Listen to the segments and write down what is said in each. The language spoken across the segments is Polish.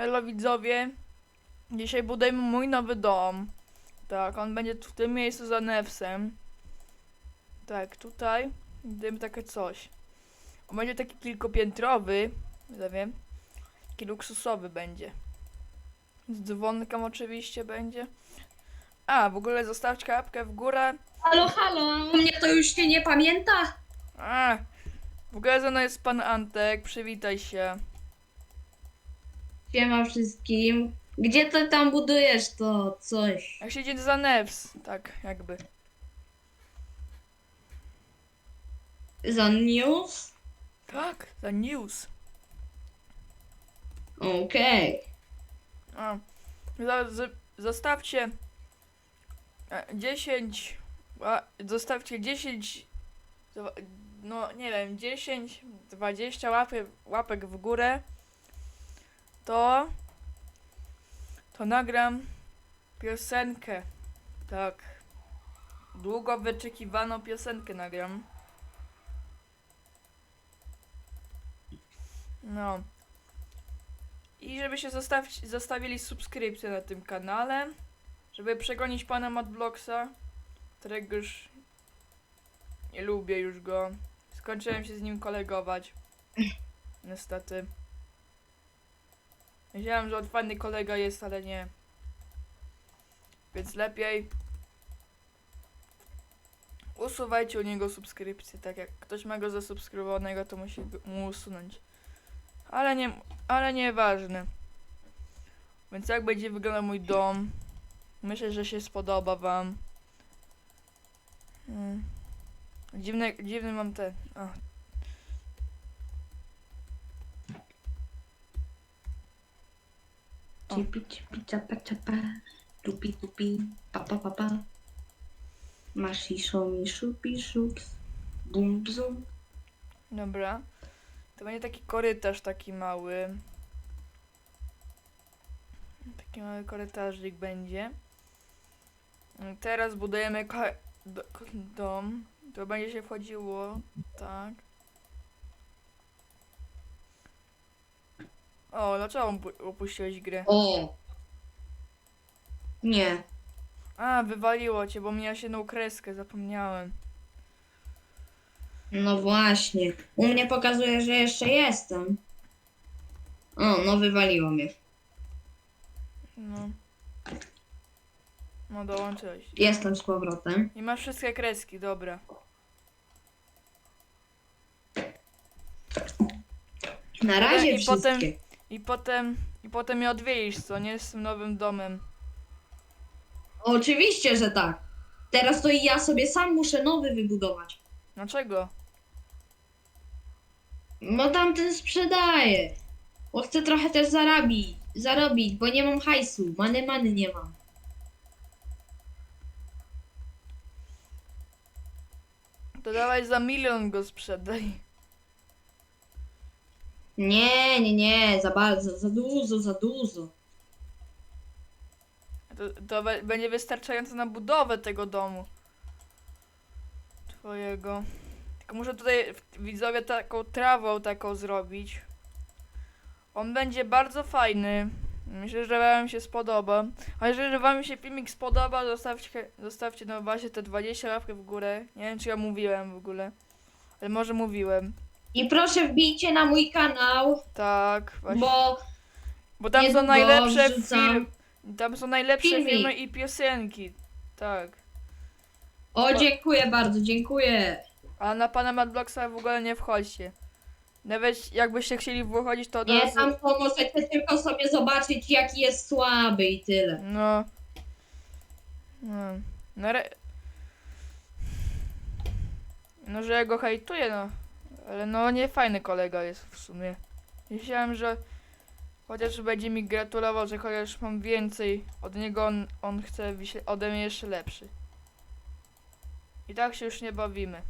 Hello widzowie. Dzisiaj budujemy mój nowy dom. Tak, on będzie tu w tym miejscu za Nefsem. Tak, tutaj budujemy takie coś. On będzie taki kilkupiętrowy, widzowie. Taki luksusowy będzie. Z dzwonkiem oczywiście będzie. A, w ogóle zostawcie łapkę w górę. Halo, halo, u mnie to już się nie pamięta? A, w ogóle ze mną jest pan Antek, przywitaj się. Siema wszystkim. Gdzie ty tam budujesz to coś? Jak się idzie za Nefs, tak jakby. Za news? Tak, za news. Okej. A, za, z, zostawcie e, 10, a, zostawcie 10, zwa- no nie wiem, 10, 20 łapy, łapek w górę, to, to nagram piosenkę, tak, długo wyczekiwaną piosenkę nagram. No. I żeby się zostawić, zostawili subskrypcję na tym kanale, żeby przegonić pana Madblocksa, którego już nie lubię już go. Skończyłem się z nim kolegować. Niestety. Myślałem, że on fajny kolega jest, ale nie. Więc lepiej usuwajcie u niego subskrypcję, tak jak ktoś ma go zasubskrybowanego, to musi mu usunąć. Ale nie, ale nieważne. Więc jak będzie wyglądał mój dom? Myślę, że się spodoba wam. Mm. Dziwne, dziwny mam ten. O. Cipi, cipi, czapa, czapa. Tupi, tupi, pa, pa, pa, pa. Masiszo, miszu. Bum, bzum. Dobra. To będzie taki korytarz taki mały. Taki mały korytarzyk będzie. Teraz budujemy dom. To będzie się wchodziło. Tak. O, dlaczego opu- opuściłeś grę? O! Nie. A, wywaliło cię, bo miała się jedną kreskę, zapomniałem. No właśnie. U mnie pokazuje, że jeszcze jestem. O, no wywaliło mnie. No. No dołączyłeś. Jestem z powrotem. I masz wszystkie kreski, dobra. Na razie I wszystkie. I potem, i potem mnie odwiedzisz, co nie? Z tym nowym domem. Oczywiście, że tak. Teraz to i ja sobie sam muszę nowy wybudować. Dlaczego? No tamten sprzedaję. Bo chcę trochę też zarabić, zarobić, bo nie mam hajsu. Many, many nie mam. To dawaj za milion go sprzedaj. Nie, nie, nie, za bardzo, za dużo, za dużo. To, to będzie wystarczające na budowę tego domu. Twojego. Tylko muszę tutaj widzowie taką trawą taką zrobić. On będzie bardzo fajny. Myślę, że wam się spodoba. A jeżeli wam się filmik spodoba, zostawcie, zostawcie no właśnie te 20 łapek w górę. Nie wiem, czy ja mówiłem w ogóle. Ale może mówiłem. I proszę wbijcie na mój kanał, Tak, właśnie. bo Bo tam są niedługo najlepsze wrzucam. Tam są najlepsze filmik. filmy i piosenki. Tak. O, dziękuję bardzo, dziękuję. A na pana Madblocksa w ogóle nie wchodźcie. Nawet jakbyście chcieli wychodzić, to od Nie, razu... tam to możecie tylko sobie zobaczyć, jaki jest słaby i tyle. No. No. No, re... no że ja go hejtuję, no. Ale no nie fajny kolega jest w sumie. Myślałem, że chociaż będzie mi gratulował, że chociaż mam więcej od niego, on, on chce ode mnie jeszcze lepszy. I tak się już nie bawimy.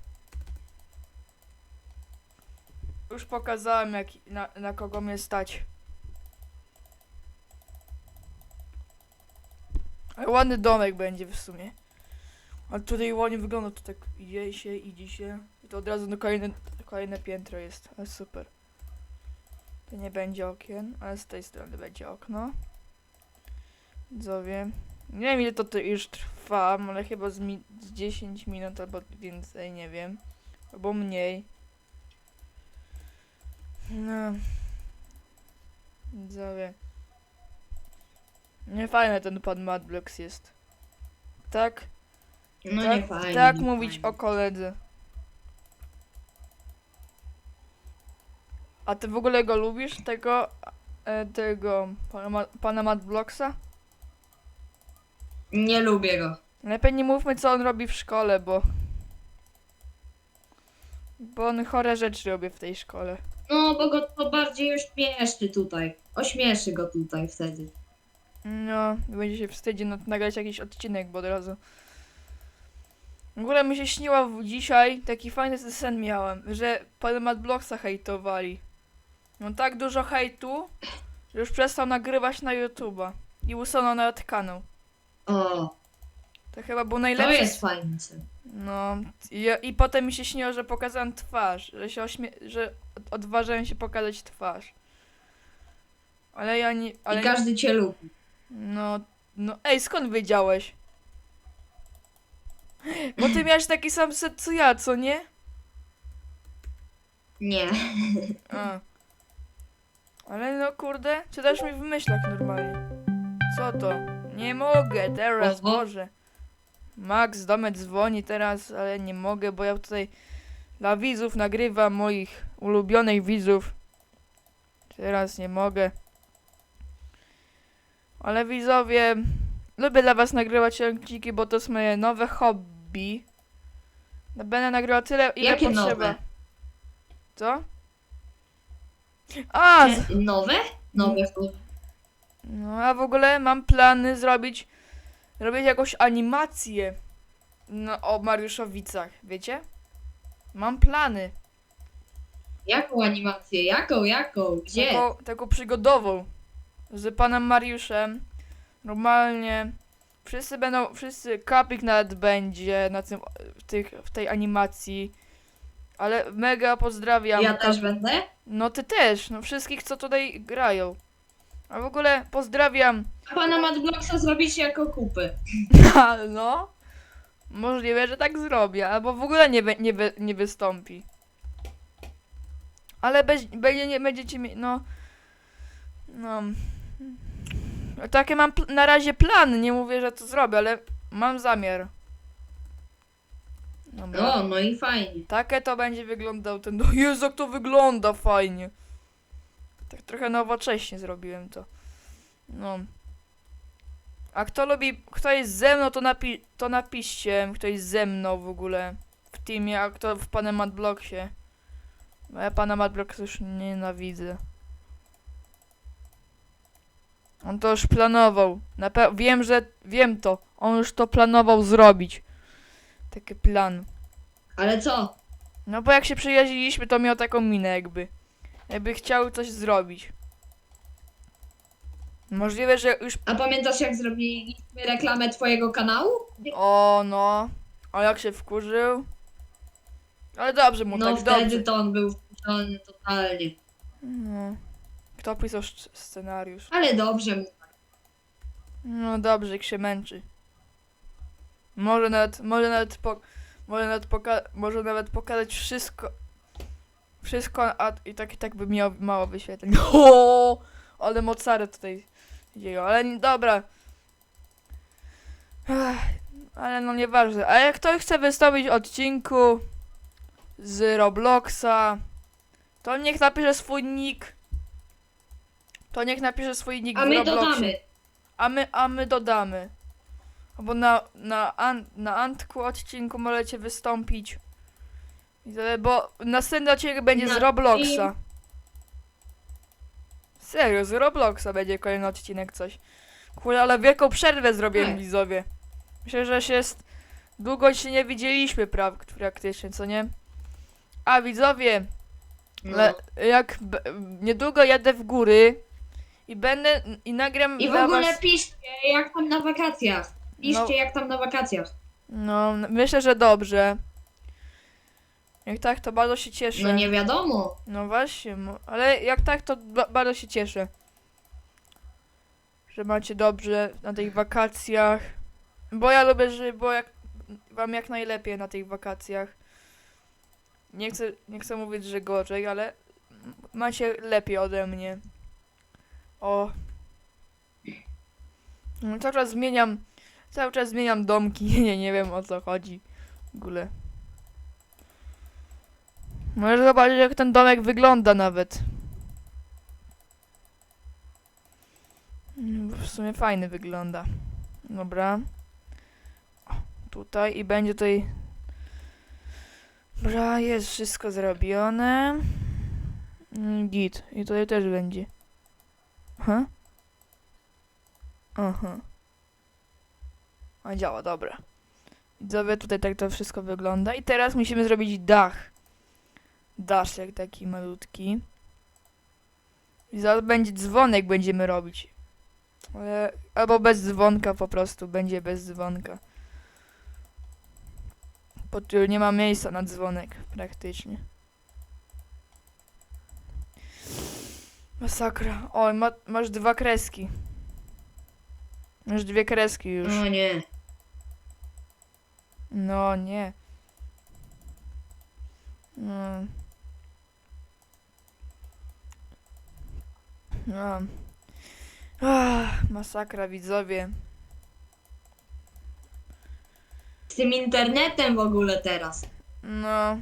Już pokazałem jak, na, na kogo mnie stać. Ale ładny domek będzie w sumie. Ale tutaj ładnie wygląda, to tak idzie się, idzie się. I to od razu na kolejne, kolejne piętro jest. Ale super. To nie będzie okien, ale z tej strony będzie okno. Widzowie. Nie wiem ile to, to już trwa, ale chyba z, mi- z 10 minut albo więcej, nie wiem. Albo mniej. No. Widzowie. Nie fajny ten pan Madblocks jest. Tak? No tak, nie fajnie. tak nie mówić fajnie. o koledze. A ty w ogóle go lubisz? Tego, e, tego pana, pana Madblocksa? Nie lubię go. Lepiej nie mówmy co on robi w szkole, bo... Bo on chore rzeczy robi w tej szkole. No, bo go to bardziej ośmieszy tutaj. Ośmieszy go tutaj wtedy. No, będzie się wstydził no, nagrać jakiś odcinek, bo od razu. W ogóle mi się śniło w- dzisiaj, taki fajny sen miałem, że pana Madblocksa hejtowali. No tak dużo hejtu, że już przestał nagrywać na YouTube'a. I usunął nawet kanał. O, To chyba był to najlepszy. jest fajny sen. No i, i potem mi się śniło, że pokazałem twarz, że się ośmie... że od- odważyłem się pokazać twarz. Ale ja nie... Ale I każdy cię lubi. No, no, ej, skąd wiedziałeś? Bo ty miałeś taki sam set co ja, co nie? Nie. A. Ale no kurde, czytasz mi w myślach normalnie. Co to? Nie mogę teraz, Oho. Boże. Max do mnie dzwoni teraz, ale nie mogę, bo ja tutaj dla widzów nagrywam moich ulubionych widzów. Teraz nie mogę. Ale widzowie, lubię dla was nagrywać odcinki, bo to jest moje nowe hobby. Będę nagrywał tyle, ile Jakie potrzeba. nowe? Co? A, z... Cze- Nowe? Nowe. no a w ogóle mam plany zrobić, robić jakąś animację no, o Mariuszowicach, wiecie? Mam plany, Jaką animację? Jaką? Jaką? Gdzie? taką, taką przygodową z panem Mariuszem. Normalnie wszyscy będą, wszyscy Kapik nawet będzie na tym, w, tych, w tej animacji. Ale mega pozdrawiam. Ja też będę? No ty też, no wszystkich co tutaj grają. A w ogóle pozdrawiam A pana Madblocksa zrobić jako kupy. no. Możliwe, że tak zrobię, albo w ogóle nie, nie, nie wystąpi. Ale bez, będzie, nie będziecie mieć, no. No. Takie mam na razie plany, nie mówię, że to zrobię, ale mam zamiar. Dobra. O, no i fajnie. Takie to będzie wyglądał ten. No Jezu, jak to wygląda fajnie. Tak trochę nowocześnie zrobiłem to. No. A kto lubi, kto jest ze mną, to, napi to napiszcie, kto jest ze mną w ogóle w teamie, a kto w panem Madblocksie. Bo ja pana Madblocksa już nienawidzę. On to już planował. Na wiem, że wiem to. On już to planował zrobić. Taki plan. Ale co? No bo jak się przyjaźniliśmy, to miał taką minę jakby. Jakby chciał coś zrobić. Możliwe, że już... A pamiętasz jak zrobiliśmy reklamę twojego kanału? O no. A jak się wkurzył. Ale dobrze mu No tak, wtedy dobrze. to on był wkurzony totalnie. No. Kto pisał sc- scenariusz? Ale dobrze mu. No dobrze, jak się męczy. Może nawet, może nawet, po, może nawet, poka- może nawet pokazać wszystko. Wszystko, a i tak i tak by miał mało wyświetleń. O, ale mocary tutaj dzieją, ale nie- dobra. Ech, ale no nieważne. A jak ktoś chce wystąpić w odcinku z Robloxa, to niech napisze swój nick. To niech napisze swój nick A w Robloxie. dodamy. A my, a my dodamy. Bo na, na, an, na Antku odcinku możecie wystąpić. Bo następny odcinek będzie z Robloxa. team. Serio, z Robloxa będzie kolejny odcinek coś. Kurde, ale wielką przerwę zrobiłem Tak. widzowie. Myślę, że się jest... Długo się nie widzieliśmy pra praktycznie, co nie? A widzowie, No. le, jak b- niedługo jadę w góry i będę i nagram I w ogóle was... piszcie jak tam na wakacjach. Piszcie No. jak tam na wakacjach. No, myślę, że dobrze. Jak tak, to bardzo się cieszę. No nie wiadomo. No właśnie, mo- ale jak tak, to ba bardzo się cieszę. Że macie dobrze na tych wakacjach. Bo ja lubię, żeby było jak, wam jak najlepiej na tych wakacjach. Nie chcę, nie chcę mówić, że gorzej, ale m- macie lepiej ode mnie. O. No, Cały czas zmieniam, cały czas zmieniam domki, nie, nie wiem o co chodzi w ogóle. Możesz zobaczyć jak ten domek wygląda nawet. Mm, W sumie fajny wygląda. Dobra. O, tutaj i będzie tutaj... Dobra, jest wszystko zrobione. Mm, Git. I tutaj też będzie. Aha. Aha. A działa, dobra. Widzowie, tutaj tak to wszystko wygląda. I teraz musimy zrobić dach daszek taki malutki. I zaraz będzie dzwonek będziemy robić. Ale, albo bez dzwonka po prostu, będzie bez dzwonka. Bo tu nie ma miejsca na dzwonek praktycznie. Masakra. Oj, ma, masz dwa kreski. Masz dwie kreski już. No nie. No nie. No. No. Ach, masakra widzowie. Z tym internetem w ogóle teraz. No.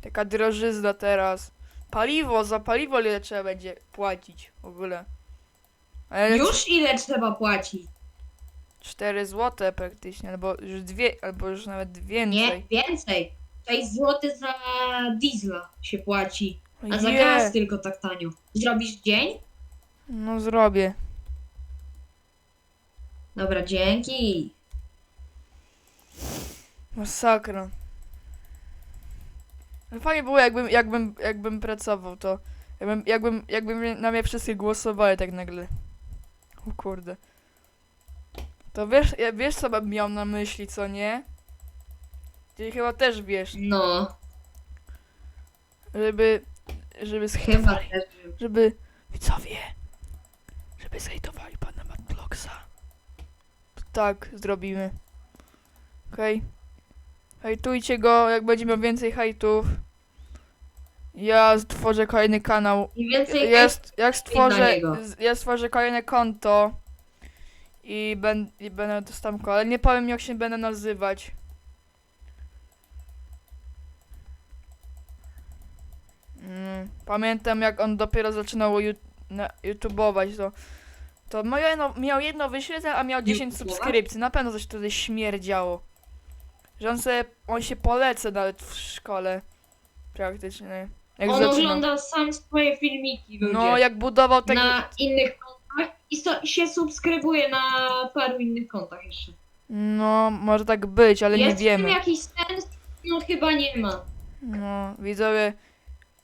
Taka drożyzna teraz. Paliwo, za paliwo ile trzeba będzie płacić w ogóle. Ale Już ile trzeba płacić? 4 złote praktycznie, albo już dwie, albo już nawet Nie, więcej. więcej. 6 zł za diesla się płaci. A za Je. gaz tylko tak tanio. Zrobisz dzień? No zrobię. Dobra, dzięki. Masakra. Ale Fajnie było jakbym, jakbym, jakbym pracował to. Jakbym, jakbym, jakbym na mnie wszyscy głosowali tak nagle. O kurde. To wiesz, ja- wiesz co bym miał na myśli, co nie? Ty chyba też wiesz, No, żeby, żeby chyba zhejtowali, też. żeby, widzowie, żeby zhejtowali pana Matloxa. To tak zrobimy. Okej? Hejtujcie go, jak będzie miał więcej hejtów. Ja stworzę kolejny kanał. Im więcej Jest, jak stworzę, niego. z- ja stworzę kolejne konto i, ben, i będę to tam, ale nie powiem jak się będę nazywać. Mm, pamiętam jak on dopiero zaczynał YouTubeować, to, to miał jedno, miał jedno wyświetleń, a miał 10 YouTubeować? subskrypcji. Na pewno coś wtedy śmierdziało. Że on sobie, on się polecę nawet w szkole. Praktycznie. Jak on zaczynał. ogląda sam swoje filmiki ludzie. No, jak budował tego. na innych i so, się subskrybuje na paru innych kontach jeszcze. No, może tak być, ale Jest nie w tym wiemy. jakiś sens? No chyba nie ma. No, widzowie.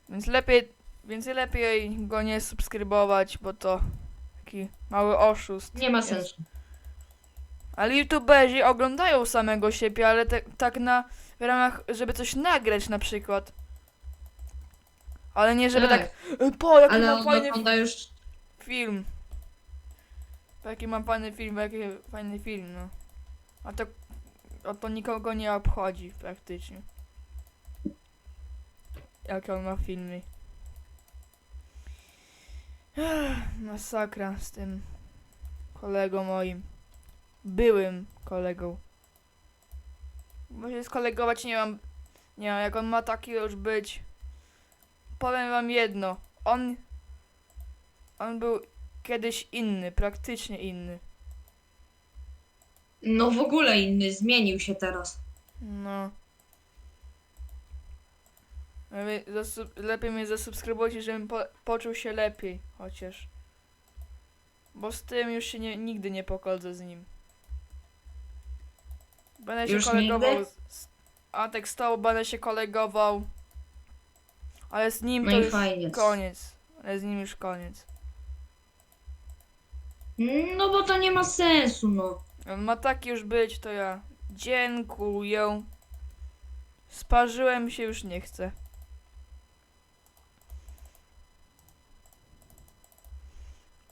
Więc lepiej, więc lepiej go nie subskrybować, bo to taki mały oszust. Nie ma jest. sensu. Ale youtuberzy oglądają samego siebie, ale te, tak na w ramach, żeby coś nagrać na przykład. Ale nie, żeby tak, "E, po, jaki Ale mam on fajny ogląda już film. Jaki mam fajny film, jaki fajny film, no. A to, a to nikogo nie obchodzi praktycznie. Jakie on ma filmy. Masakra z tym kolegą moim. Byłym kolegą. Bo się skolegować nie mam. Nie jak on ma taki już być. Powiem wam jedno. On. On był kiedyś inny, praktycznie inny. no w ogóle inny, zmienił się teraz. No. Lepiej, zasu- lepiej mnie zasubskrybujcie, żebym po poczuł się lepiej, chociaż. Bo z tym już się nie, nigdy nie pokodzę z nim. Będę się Już kolegował. nigdy? Z, z, a tak będę się kolegował. Ale z nim No to i już fajnie. koniec. Ale z nim już koniec. No bo to nie ma sensu, no. Ma taki już być, to ja dziękuję. Sparzyłem się, już nie chcę.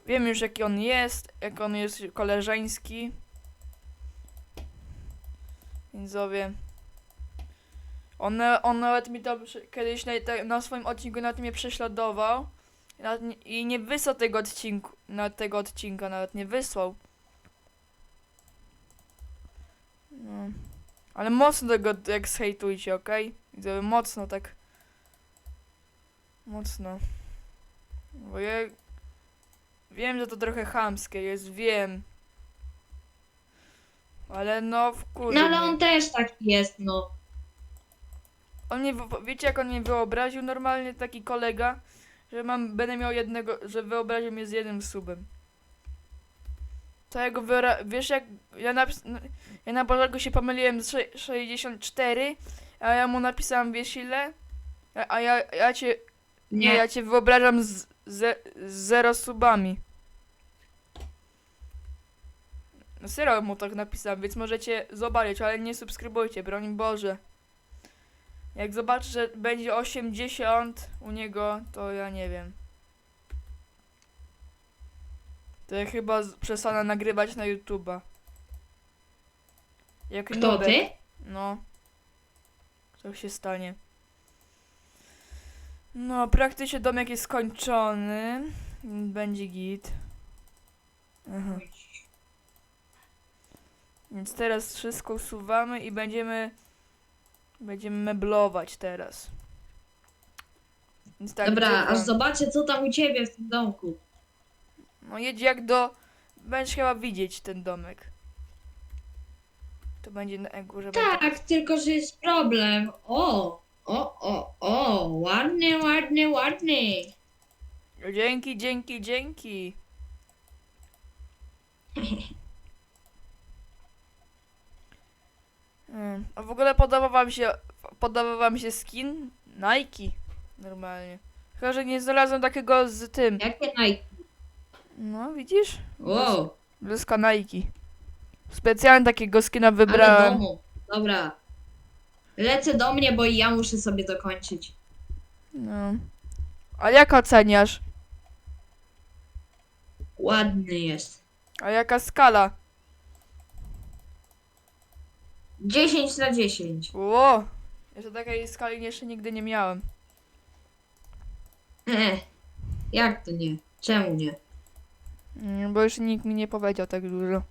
Wiem już jaki on jest, jak on jest koleżeński. Widzowie. On, on nawet mi to kiedyś na, na swoim odcinku nawet mnie prześladował. Nawet nie- I nie wysłał tego odcinku, na tego odcinka nawet nie wysłał. No. Ale mocno tego jak zhejtujcie, okej? Okay? Mocno tak. Mocno. Bo ja... Wiem, że to trochę chamskie jest, wiem. Ale no, w No ale on też taki jest, no. On mnie, wiecie jak on mnie wyobraził normalnie taki kolega, że mam, będę miał jednego, że wyobraził mnie z jednym subem. To ja go wyra- wiesz jak, ja, napis- n- ja na początku się pomyliłem z sze- 64, a ja mu napisałem wiesz ile? A, a ja, ja cię, nie, ja cię wyobrażam z, ze, z zero subami. Serio mu tak napisałem, więc możecie zobaczyć, ale nie subskrybujcie, broń Boże. Jak zobaczę, że będzie 80 u niego, to ja nie wiem. To ja chyba z- przestanę nagrywać na YouTube'a. Jak Kto nubek. ty? No. Co się stanie? No, praktycznie domek jest skończony. Będzie git. Aha. Więc teraz wszystko usuwamy i będziemy będziemy meblować teraz. Więc tak, Dobra, aż zobaczę co tam u ciebie w tym domku. No jedź jak do... Będziesz chyba widzieć ten domek. To będzie na górze. Tak, tylko że jest problem. O, o, o, o, ładny, ładny, ładny. Dzięki, dzięki, dzięki. Mm, A w ogóle podoba wam się podoba wam się skin Nike normalnie. Chyba, że nie znalazłem takiego z tym. Jakie Nike? No, widzisz? Wow, Bluzka Nike. Specjalnie takiego skina ale wybrałem. domu. Dobra. Lecę do mnie, bo i ja muszę sobie dokończyć. No. A jak oceniasz? Ładny jest. A jaka skala? 10 na 10. Ło! Jeszcze takiej skali jeszcze nigdy nie miałem. Eh, jak to nie? Czemu nie? Mm, Bo już nikt mi nie powiedział tak dużo.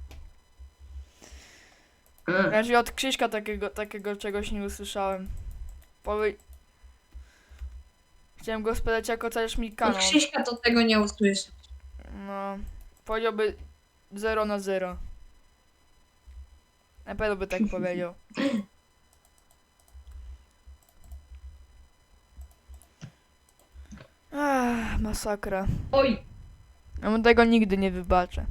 Eh, Raczej od Krzyśka takiego, takiego czegoś nie usłyszałem. Powie... Chciałem go spytać, jak oceniasz mi Od kanał. Krzyśka to tego nie usłyszę. No, powiedziałby 0 na 0. Na pewno by tak powiedział. Ach, masakra. Oj, Ja mu tego nigdy nie wybaczę.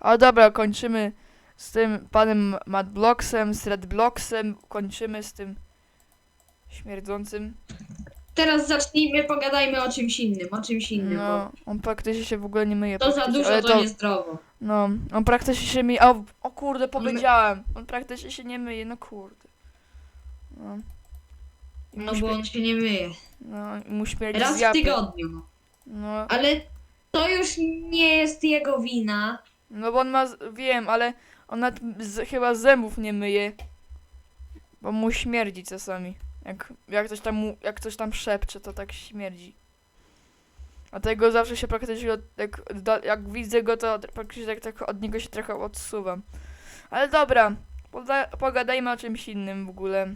Ale dobra, kończymy z tym panem Madblocksem, z Redblocksem, kończymy z tym śmierdzącym. teraz zacznijmy, pogadajmy o czymś innym, o czymś innym, No, on praktycznie się w ogóle nie myje. bo to za dużo, ale to niezdrowo. No, on praktycznie się myje. O, o kurde, powiedziałem. On praktycznie się nie myje, no kurde. No. I mu, No bo on się nie myje. no, i mu śmierdzi Raz z w japy. tygodniu. no. No, Ale to już nie jest jego wina. no bo on ma, z- wiem, ale on nawet z, chyba zębów nie myje. Bo mu śmierdzi czasami. Jak, jak coś tam mu, jak coś tam szepcze, to tak śmierdzi. Dlatego zawsze się praktycznie, od, jak, jak widzę go, to praktycznie tak, tak od niego się trochę odsuwam. Ale dobra, pogadajmy o czymś innym w ogóle.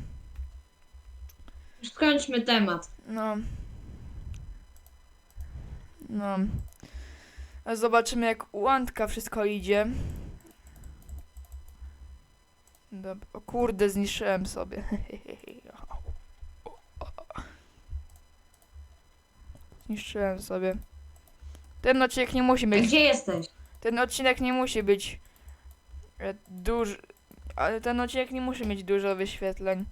Skończmy temat. No. No. A zobaczymy jak u Antka wszystko idzie. Dob o kurde, zniszczyłem sobie. Zniszczyłem sobie. Ten odcinek nie musi być. gdzie jesteś? Ten odcinek nie musi być e, duży. Ale ten odcinek nie musi mieć dużo wyświetleń.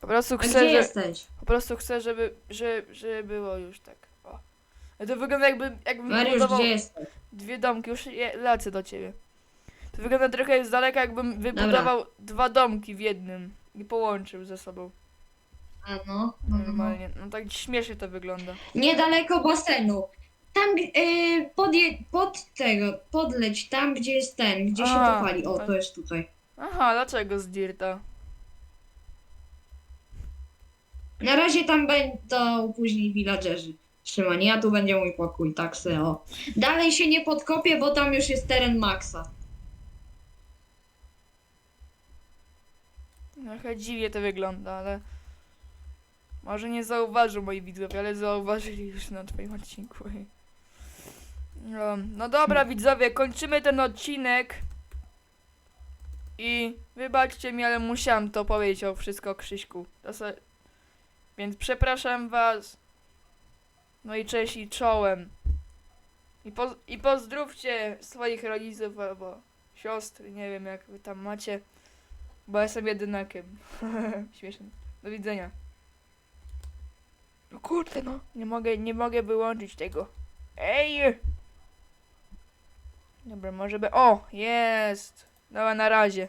Po prostu A chcę, gdzie że, jesteś? po prostu chcę, żeby, że, żeby było już tak. O. Ale To wygląda jakby, jakbym Mariusz, budował gdzie jesteś? dwie domki. Już je, lecę do ciebie. To wygląda trochę z daleka, jakbym wybudował dwa domki w jednym. i połączył ze sobą. A no, no, no, no. Normalnie. No tak śmiesznie to wygląda. Niedaleko basenu. Tam, yy, podje, pod tego, podleć tam, gdzie jest ten, gdzie się A, to pali. O, tak. to jest tutaj. Aha, dlaczego z Dirta? Na razie tam będą później villagerzy. Trzymani, a tu będzie mój pokój, tak se, o. Dalej się nie podkopię, bo tam już jest teren Maxa. Trochę dziwnie to wygląda, ale... Może nie zauważył moi widzowie, ale zauważyli już na twoim odcinku. No, no dobra widzowie, kończymy ten odcinek. I wybaczcie mi, ale musiałam to powiedzieć o wszystko Krzyśku. Więc przepraszam was. No i cześć i czołem. I, poz I pozdrówcie swoich rodziców albo siostry, nie wiem jak wy tam macie. Bo jestem jedynakiem. Śmieszne. Do widzenia. No kurde no, nie mogę, nie mogę wyłączyć tego. Ej! Dobra, może by... O, jest! Dobra, na razie.